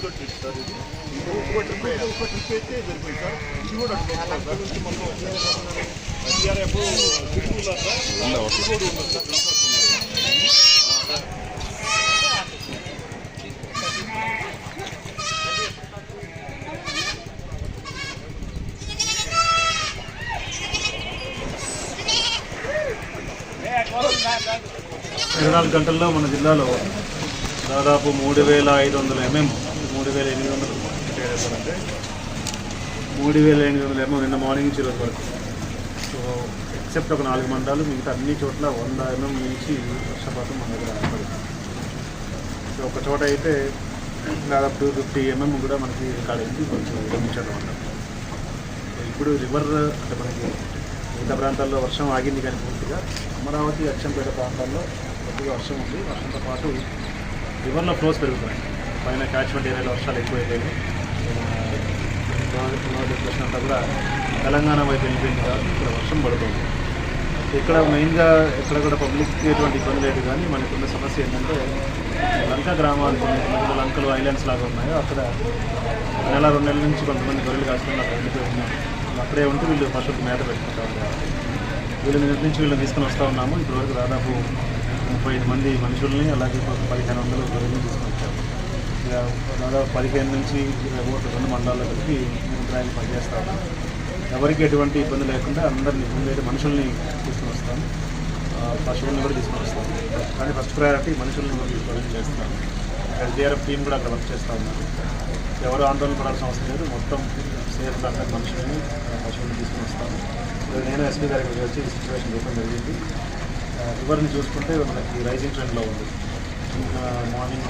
కూడా ఇది అయితే సార్ ఇది కూడా ఇరవై నాలుగు గంటల్లో మన జిల్లాలో దాదాపు మూడు వేల ఐదు వందల ఎంఎం మూడు వేల ఎనిమిది వందలు అంటే మూడు వేల ఎనిమిది వందలు ఎంఎం నిన్న మార్నింగ్ నుంచి ఈరోజు వరకు. సో ఎక్సెప్ట్ ఒక నాలుగు మండలాలు మిగతా అన్ని చోట్ల వంద ఎంఎం నుంచి వర్షపాతం మన దగ్గర ఏర్పడింది సో ఒక చోట అయితే దాదాపు టూ ఫిఫ్టీ ఎంఎం కూడా మనకి రికార్డ్ అయింది కొంచెం విరమించడం వల్ల ఇప్పుడు రివర్ అంటే మనకి మిగతా ప్రాంతాల్లో వర్షం ఆగింది కానీ పూర్తిగా అమరావతి అచ్చంపేట ప్రాంతాల్లో కొద్దిగా వర్షం ఉంది. వర్షంతో పాటు రివర్లో ఫ్లోస్ పెరుగుతున్నాయి. పైన క్యాచ్మెంట్ ఏరియాలో వర్షాలు ఎక్కువైపోయాయి డిప్రెషన్ అంతా కూడా తెలంగాణ వైపు వెళ్ళిపోయింది కాబట్టి ఇక్కడ వర్షం పడుతుంది. ఇక్కడ మెయిన్గా ఎక్కడ కూడా పబ్లిక్ ఎటువంటి ఇబ్బంది లేదు కానీ మనకున్న సమస్య ఏంటంటే లంక గ్రామాలు కొన్ని లంకలు ఐలాండ్స్ లాగా ఉన్నాయో అక్కడ నెల రెండు నెలల నుంచి కొంతమంది గొర్రెలు కాసుకుని అక్కడ వెళ్ళిపోయి అక్కడే ఉంటే వీళ్ళు పశువులకు మేత పెట్టుకుంటా ఉంటారు వీళ్ళ నుంచి వీళ్ళని తీసుకొని వస్తూ ఉన్నాము. ఇప్పటివరకు దాదాపు ముప్పై ఐదు మంది మనుషుల్ని అలాగే పదిహేను వందలు గొర్రెలను తీసుకొని వచ్చాము. దాదాపు పదిహేను నుంచి రెండు మండలాల్లో కలిపి మేము డ్రాయింగ్ పనిచేస్తాము. ఎవరికి ఎటువంటి ఇబ్బంది లేకుండా అందరినీ ముందైతే మనుషుల్ని తీసుకొని వస్తాం పశువులను కూడా తీసుకొని వస్తాం కానీ ఫస్ట్ ప్రయారిటీ మనుషుల్ని కూడా తీసుకొని చేస్తాం ఎస్డిఆర్ఎఫ్ టీం కూడా అక్కడ వర్క్ చేస్తూ ఉన్నారు. ఎవరు ఆందోళన పడాల్సిన అవసరం లేదు. మొత్తం సేఫ్ అందరి మనుషుల్ని పశువుల్ని తీసుకొని వస్తాను నేను ఎస్పీ గారికి వచ్చి ఈ సిచ్యువేషన్ చెప్పడం జరిగింది. రివర్ని చూసుకుంటే మనకి రైజింగ్ ట్రెండ్లో ఉంది. ఇంకా మార్నింగ్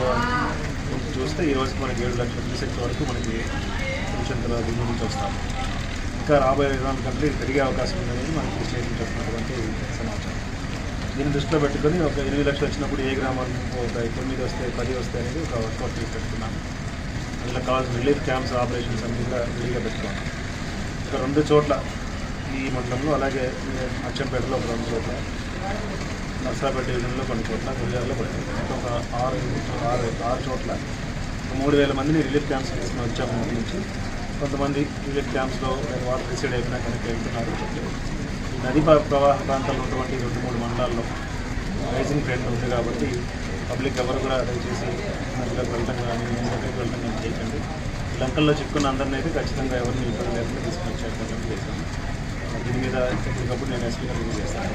చూస్తే ఈ రోజుకి మనకి ఏడు లక్షల క్యూసెక్స్ వరకు మనకి కొంచెం దిగువ నుంచి వస్తాం. ఇంకా రాబోయే విధానం నాలుగు ఇది పెరిగే అవకాశం ఉందని మనకి స్టేట్ నుంచి వస్తున్నటువంటి సమాచారం. దీన్ని దృష్టిలో పెట్టుకొని ఒక ఎనిమిది లక్షలు వచ్చినప్పుడు ఏ గ్రామాలు ఒక తొమ్మిది వస్తే పది వస్తాయి అనేది ఒక వర్కౌట్ చేసి పెట్టుకున్నాము. అందులో కావాల్సిన రిలీఫ్ క్యాంప్స్ ఆపరేషన్స్ అన్ని కూడా రెడీగా పెట్టుకున్నాం. ఇంకా రెండు చోట్ల ఈ మండలంలో అలాగే అచ్చంపేటలో ఒక రెండు చోట్ల నర్సాపేట డివిజన్లో కొన్ని చోట్ల గురిజాల్లో కొన్ని చోట్ల. ఒక ఆరు ఆరు ఆరు చోట్ల మూడు వేల మందిని రిలీఫ్ క్యాంప్స్ తీసుకుని వచ్చాము నుంచి. కొంతమంది రిలీఫ్ క్యాంప్స్లో వాటర్ రిసీడ్ అయిపోయినా కనుక వెళ్తున్నారు. నది ప్రవాహ ప్రాంతాల్లో ఉన్నటువంటి రెండు మూడు మండలాల్లో రైజింగ్ ట్రెండ్ ఉంది కాబట్టి పబ్లిక్ ఎవరు కూడా దయచేసి నదిలోకి వెళ్ళటం కానీ నీళ్ళకి వెళ్ళటం కానీ చేయకండి. లంకల్లో చిక్కున్న అందరినీ అయితే ఖచ్చితంగా ఎవరిని ఇబ్బంది లేకుండా తీసుకుని వచ్చే చేశాను దీని మీద ఎప్పటికప్పుడు నేను ఎస్పీ చేస్తాను.